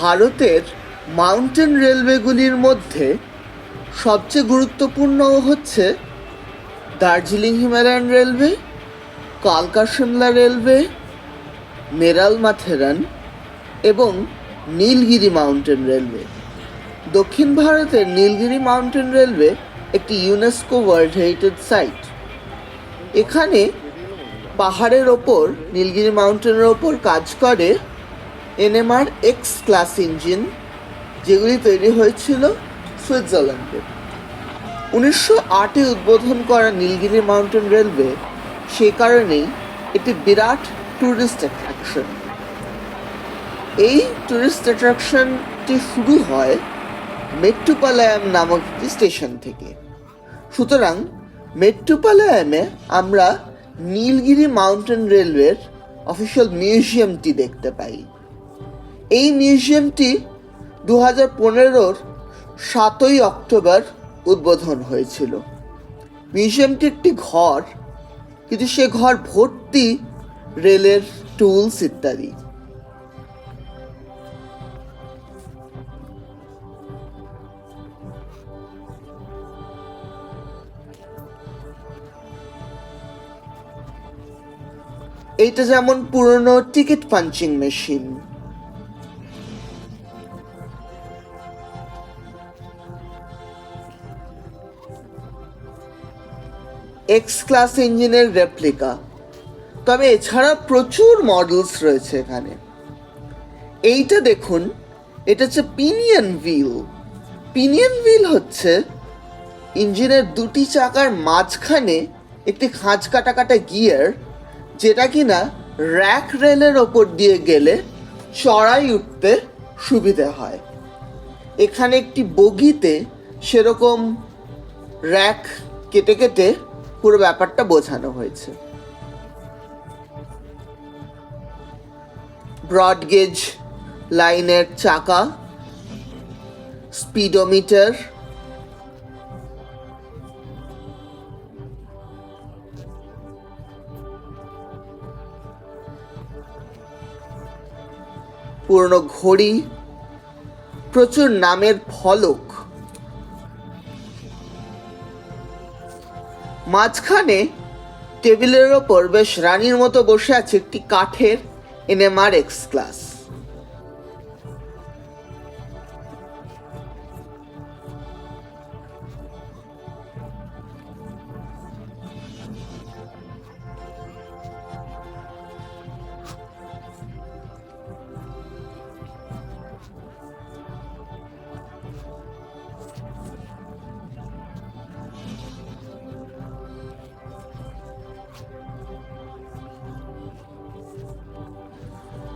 ভারতের মাউন্টেন রেলওয়েগুলির মধ্যে সবচেয়ে গুরুত্বপূর্ণ হচ্ছে দার্জিলিং হিমালয়ান রেলওয়ে কালকা রেলওয়ে মেরাল মাথেরান এবং নীলগিরি মাউন্টেন রেলওয়ে। দক্ষিণ ভারতের নীলগিরি মাউন্টেন রেলওয়ে একটি ইউনেস্কো ওয়ার্ল্ড হেরিটেজ সাইট। এখানে পাহাড়ের ওপর, নীলগিরি মাউন্টেনের ওপর কাজ করে এনএমআর এক্স ক্লাস ইঞ্জিন যেগুলি তৈরি হয়েছিল সুইজারল্যান্ডে। উনিশশো আটে উদ্বোধন করা নীলগিরি মাউন্টেন রেলওয়ে সে কারণেই এটি বিরাট ট্যুরিস্ট অ্যাট্রাকশন এই ট্যুরিস্ট অ্যাট্রাকশনটি শুরু হয় মেট্টুপালায়াম নামক একটি স্টেশন থেকে। সুতরাং মেট্টুপালায়ামে আমরা নীলগিরি মাউন্টেন রেলওয়ের অফিসিয়াল মিউজিয়ামটি দেখতে পাই। এই মিউজিয়ামটি দু হাজার পনেরোর সাতই অক্টোবর উদ্বোধন হয়েছিল। মিউজিয়ামটি একটি ঘর, কিন্তু সে ঘর ভর্তি রেলের টুলস ইত্যাদি। এইটা যেমন পুরনো ticket punching machine X class ইঞ্জিনের রেপ্লিকা তবে এছাড়া প্রচুর মডেলস রয়েছে এখানে। এইটা দেখুন, এটা হচ্ছে পিনিয়ন হুইল পিনিয়ন হুইল হচ্ছে ইঞ্জিনের দুটি চাকার মাঝখানে একটি খাঁজ কাটা কাটা গিয়ার যেটা কিনা র্যাক রেলের ওপর দিয়ে গেলে চড়াই উঠতে সুবিধে হয়। এখানে একটি বগিতে সেরকম র্যাক কেটে কেটে পুরো ব্যাপারটা বোঝানো হয়েছে। ব্রডগেজ লাইনের চাকা স্পিডোমিটার পুরনো ঘড়ি প্রচুর নামের ফলক মাঝখানে টেবিলের ওপর বেশ রানীর মতো বসে আছে একটি কাঠের এনএমআর এক্স ক্লাস।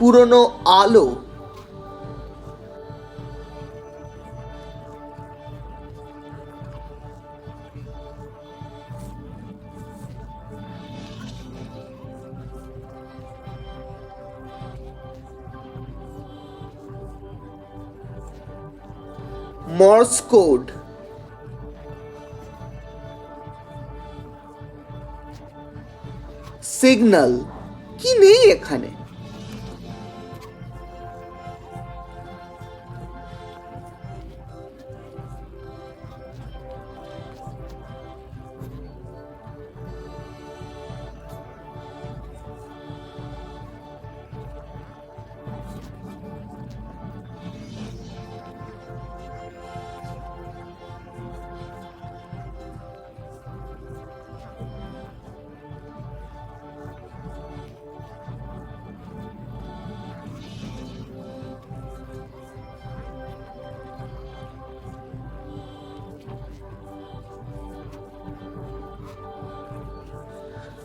পুরনো আলো। মর্স কোড সিগন্যাল কি নেই এখানে?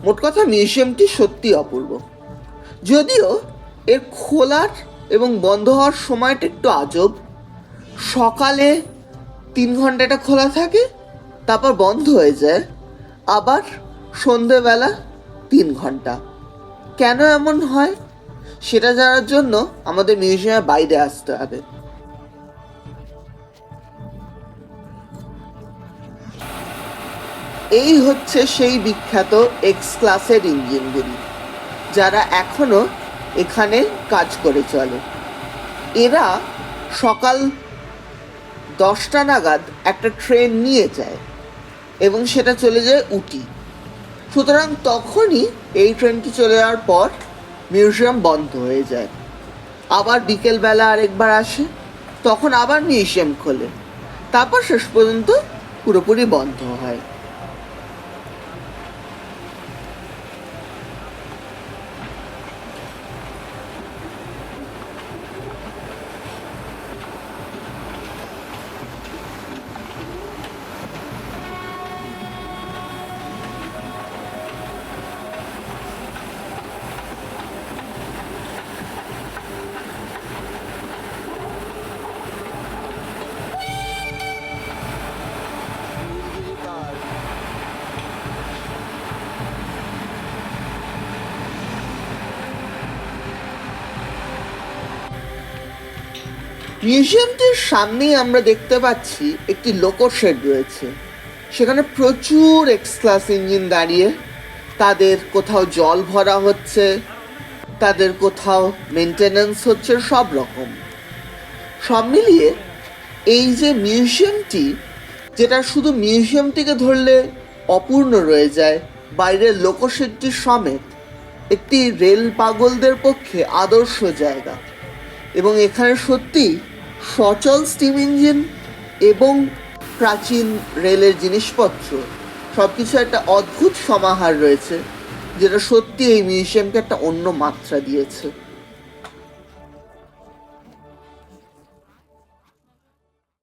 মোট কথা মিউজিয়ামটি সত্যি অপূর্ব। যদিও এর খোলার এবং বন্ধ হওয়ার সময়টা একটু আজব। সকালে তিন ঘন্টাটা খোলা থাকে, তারপর বন্ধ হয়ে যায়। আবার সন্ধেবেলা তিন ঘণ্টা। কেন এমন হয়? সেটা জানার জন্য আমাদের মিউজিয়ামের বাইরে আসতে হবে। এই হচ্ছে সেই বিখ্যাত এক্স ক্লাসের ইঞ্জিনগুলি যারা এখনও এখানে কাজ করে চলে। এরা সকাল দশটা নাগাদ একটা ট্রেন নিয়ে যায় এবং সেটা চলে যায় উটি। সুতরাং তখনই এই ট্রেনটি চলে যাওয়ার পর মিউজিয়াম বন্ধ হয়ে যায়। আবার বিকেলবেলা আরেকবার আসে, তখন আবার মিউজিয়াম খোলে। তারপর শেষ পর্যন্ত পুরোপুরি বন্ধ হয়। মিউজিয়ামটির সামনেই আমরা দেখতে পাচ্ছি একটি লোকো শেড রয়েছে। সেখানে প্রচুর এক্স ক্লাস ইঞ্জিন দাঁড়িয়ে, তাদের কোথাও জল ভরা হচ্ছে, তাদের কোথাও মেনটেনেন্স হচ্ছে, সব রকম। সব মিলিয়ে এই যে মিউজিয়ামটি যেটা শুধু মিউজিয়ামটিকে ধরলে অপূর্ণ রয়ে যায়, বাইরের লোকশেডটি সমেত একটি রেল পাগলদের পক্ষে আদর্শ জায়গা। এবং এখানে সত্যি সচল স্টিম ইঞ্জিন এবং প্রাচীন রেলের জিনিসপত্র সব কিছু একটা অদ্ভুত সমাহার রয়েছে, যেটা সত্যি এই মিউজিয়ামকে একটা অন্য মাত্রা দিয়েছে।